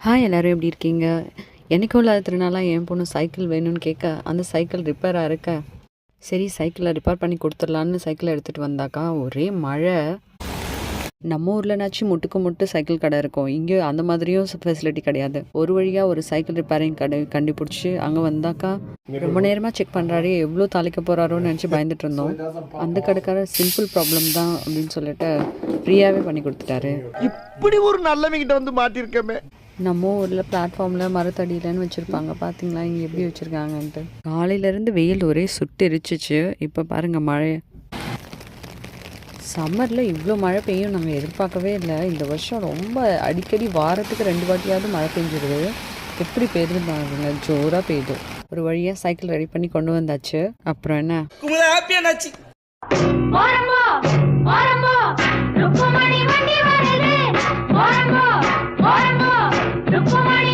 Hi எல்லோரும் எப்படி இருக்கீங்க? எனக்கும் இல்லாத திருநாளாக என் பொண்ணு சைக்கிள் வேணும்னு கேட்க அந்த சைக்கிள் ரிப்பேராக இருக்க? சரி சைக்கிளை ரிப்பேர் பண்ணி கொடுத்துடலான்னு சைக்கிளை எடுத்துகிட்டு வந்தாக்கா ஒரே மழை. நம்ம ஊர்லனாச்சும் முட்டுக்கு முட்டு சைக்கிள் கடை இருக்கும். இங்கே அந்த மாதிரியும் ஃபெசிலிட்டி கிடையாது. ஒரு வழியாக ஒரு சைக்கிள் ரிப்பேரிங் கடை கண்டுபிடிச்சி அங்கே வந்தாக்கா ரொம்ப நேரமாக செக் பண்ணுறாரு எவ்வளோ தாளிக்க போகிறாரோன்னு நினச்சி பயந்துட்டு இருந்தோம். அந்த கடைக்காரர் சிம்பிள் ப்ராப்ளம் தான் அப்படின்னு சொல்லிட்டு ஃப்ரீயாகவே பண்ணி கொடுத்துட்டாரு. இப்படி ஒரு நல்லவங்கிட்ட வந்து மாட்டிருக்கமே நம்ம ஊரில் பிளாட்ஃபார்மில் மரத்தடியிலன்னு வச்சுருப்பாங்க. பார்த்தீங்களா இங்கே எப்படி வச்சுருக்காங்கன்ட்டு. காலையிலேருந்து வெயில் ஒரே சுட்டு எரிச்சிச்சு இப்போ பாருங்கள் மழை. சம்மரில் இவ்வளோ மழை பெய்யும் நாங்கள் எதிர்பார்க்கவே இல்லை. இந்த வருஷம் ரொம்ப அடிக்கடி வாரத்துக்கு ரெண்டு வாட்டியாவது மழை பெஞ்சிருது. எப்படி பெய்யுது பாருங்க. ஜோராக பெய்யுது ஒரு வழியாக சைக்கிள் ரெடி பண்ணி கொண்டு வந்தாச்சு. அப்புறம் என்ன? ருக்குமணி